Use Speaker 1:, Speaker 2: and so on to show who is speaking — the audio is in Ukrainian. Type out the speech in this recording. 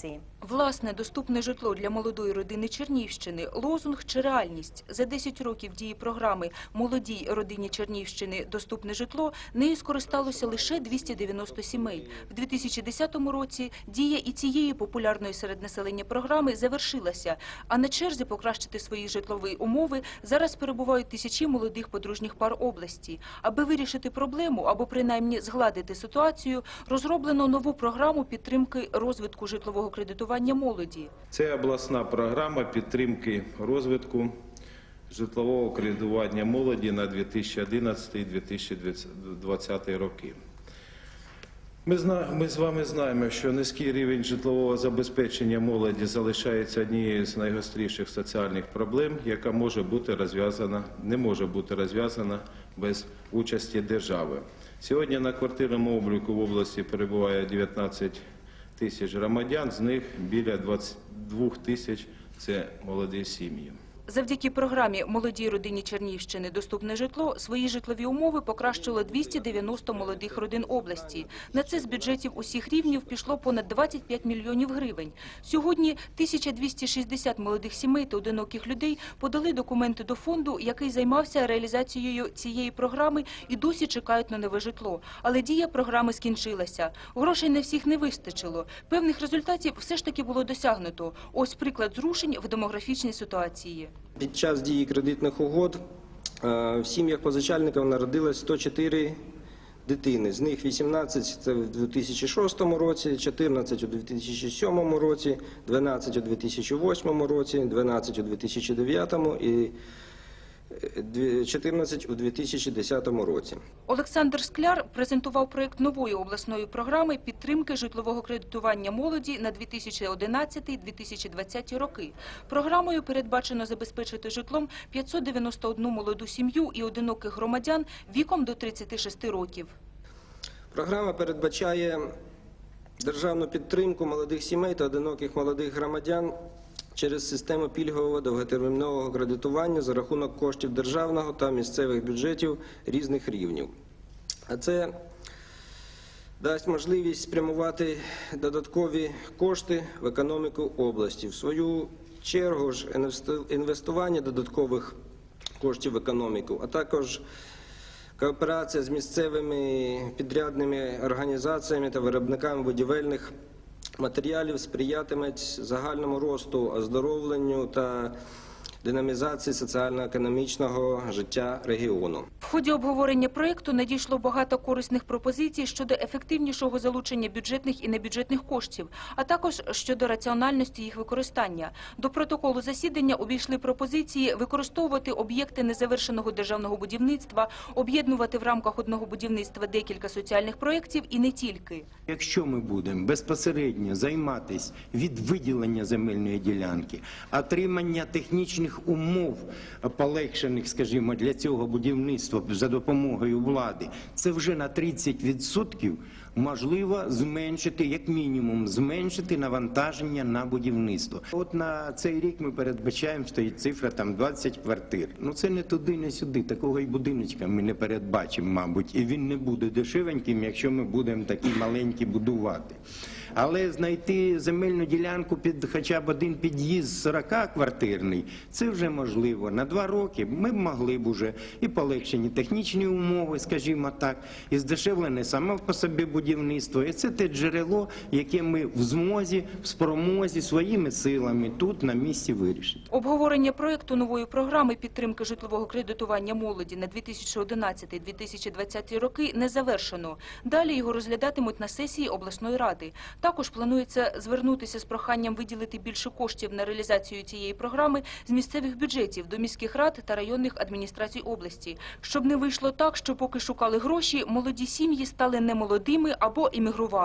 Speaker 1: Sí. Власне, доступне житло для молодої родини Чернівщини – лозунг чи реальність? За 10 років дії програми «Молодій родині Чернівщини доступне житло» нею скористалося лише 290 сімей. В 2010 році дія і цієї популярної серед населення програми завершилася, а на черзі покращити свої житлові умови зараз перебувають тисячі молодих подружніх пар області. Аби вирішити проблему або принаймні згладити ситуацію, розроблено нову програму підтримки розвитку житлового кредитування молоді.
Speaker 2: Це обласна програма підтримки розвитку житлового кредитування молоді на 2011-2020 роки. Ми з вами знаємо, що низький рівень житлового забезпечення молоді залишається однією з найгостріших соціальних проблем, яка може бути розв'язана, не може бути розв'язана без участі держави. Сьогодні на квартирному обліку в області перебуває 19 тисяч громадян, з них біля 22 тисяч це молоді сім'ї.
Speaker 1: Завдяки програмі «Молодій родині Чернівщини доступне житло» свої житлові умови покращило 290 молодих родин області. На це з бюджетів усіх рівнів пішло понад 25 мільйонів гривень. Сьогодні 1260 молодих сімей та одиноких людей подали документи до фонду, який займався реалізацією цієї програми і досі чекають на нове житло. Але дія програми скінчилася. Грошей на всіх не вистачило. Певних результатів все ж таки було досягнуто. Ось приклад зрушень в демографічній ситуації.
Speaker 3: Під час дії кредитних угод е, в сім'ях позичальників народилось 104 дитини. З них 18 це в 2006 році, 14 у 2007 році, 12 у 2008 році, 12 у 2009 і 14 у 2010 році.
Speaker 1: Олександр Скляр презентував проєкт нової обласної програми підтримки житлового кредитування молоді на 2011-2020 роки. Програмою передбачено забезпечити житлом 591 молоду сім'ю і одиноких громадян віком до 36 років.
Speaker 3: Програма передбачає державну підтримку молодих сімей та одиноких молодих громадян через систему пільгового довготермінового кредитування за рахунок коштів державного та місцевих бюджетів різних рівнів. А це дасть можливість спрямувати додаткові кошти в економіку області. В свою чергу ж інвестування додаткових коштів в економіку, а також Кооперація з місцевими підрядними організаціями та виробниками будівельних матеріалів сприятиме загальному росту, оздоровленню та динамізації соціально-економічного життя регіону.
Speaker 1: В ході обговорення проєкту надійшло багато корисних пропозицій щодо ефективнішого залучення бюджетних і небюджетних коштів, а також щодо раціональності їх використання. До протоколу засідання увійшли пропозиції використовувати об'єкти незавершеного державного будівництва, об'єднувати в рамках одного будівництва декілька соціальних проєктів і не тільки.
Speaker 4: Якщо ми будемо безпосередньо займатися від виділення земельної ділянки, отримання технічних умов полегшених, скажімо, для цього будівництва за допомогою влади, це вже на 30% можливо зменшити, як мінімум, зменшити навантаження на будівництво. От на цей рік ми передбачаємо, стоїть цифра там 20 квартир. Ну це не туди, не сюди. Такого і будиночка ми не передбачимо, мабуть, і він не буде дешевеньким, якщо ми будемо такі маленькі будувати. Але знайти земельну ділянку під хоча б один під'їзд 40-квартирний, це вже можливо. На два роки ми б могли б уже і полегшені технічні умови, скажімо так, і здешевлене саме по собі будівництво. І це те джерело, яке ми в змозі, в спромозі своїми силами тут на місці вирішити.
Speaker 1: Обговорення проєкту нової програми підтримки житлового кредитування молоді на 2011-2020 роки не завершено. Далі його розглядатимуть на сесії обласної ради. Також планується звернутися з проханням виділити більше коштів на реалізацію цієї програми з місцевих бюджетів до міських рад та районних адміністрацій області, щоб не вийшло так, що поки шукали гроші, молоді сім'ї стали немолодими або іммігрували.